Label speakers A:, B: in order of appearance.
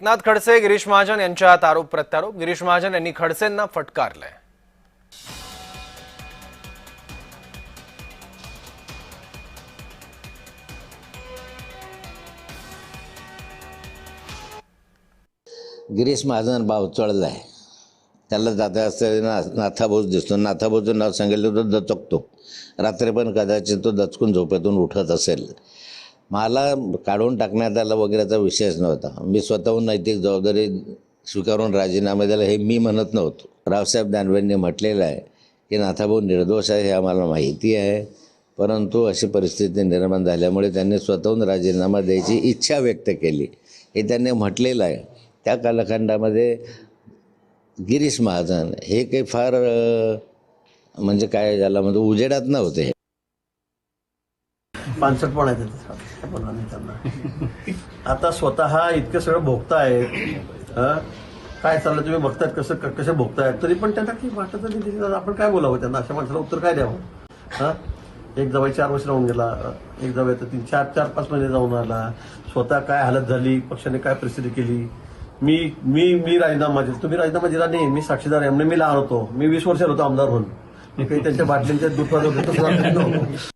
A: एकनाथ खडसे गिरीश महाजन यांच्यात आरोप प्रत्यारोप. गिरीश महाजन यांनी खडसेंना फटकारलंय.
B: गिरीश महाजन भाव चढलाय. त्याला जाता असताना नाथाभोज दिसतो. नाथाभोजचं नाव सांगितलं तर दचकतो. रात्री पण कदाचित तो दचकून झोपेतून उठत असेल. मला काढून टाकण्यात आला वगैरेचा विषयच नव्हता. मी स्वतःहून नैतिक जबाबदारी स्वीकारून राजीनामा दिला हे मी म्हणत नव्हतो. रावसाहेब दानवेंनी म्हटलेलं आहे की नाथाभाऊ निर्दोष आहे हे आम्हाला माहिती आहे. परंतु अशी परिस्थिती निर्माण झाल्यामुळे त्यांनी स्वतःहून राजीनामा द्यायची इच्छा व्यक्त केली. हे त्यांनी म्हटलेलं आहे. त्या कालखंडामध्ये गिरीश महाजन हे काही फार म्हणजे काय झालं म्हणजे उजेडात नव्हते.
C: पानसट पण आहे. त्यांना. आता स्वतः इतकं सगळं भोगतायत काय चाललं तुम्ही बघतायत कसं क- कसं भोगतायत? तरी पण त्यांना काही वाटत नाही आपण काय बोलावं त्यांना? अशा माणसाला उत्तर काय द्यावं? हां? एक जवळ चार वर्ष राहून गेला. एक जवळ तर तीन चार चार पाच महिने जाऊन आला. स्वतः काय हालत झाली? पक्षाने काय परिस्थिती केली? मी मी मी राजीनामा दिला. तुम्ही राजीनामा दिला नाही. मी साक्षीदार आहे. म्हणजे मी लहान होतो. मी वीस वर्षाला होतो आमदार म्हणून. मी काही त्यांच्या बाटल्यांच्या दुपार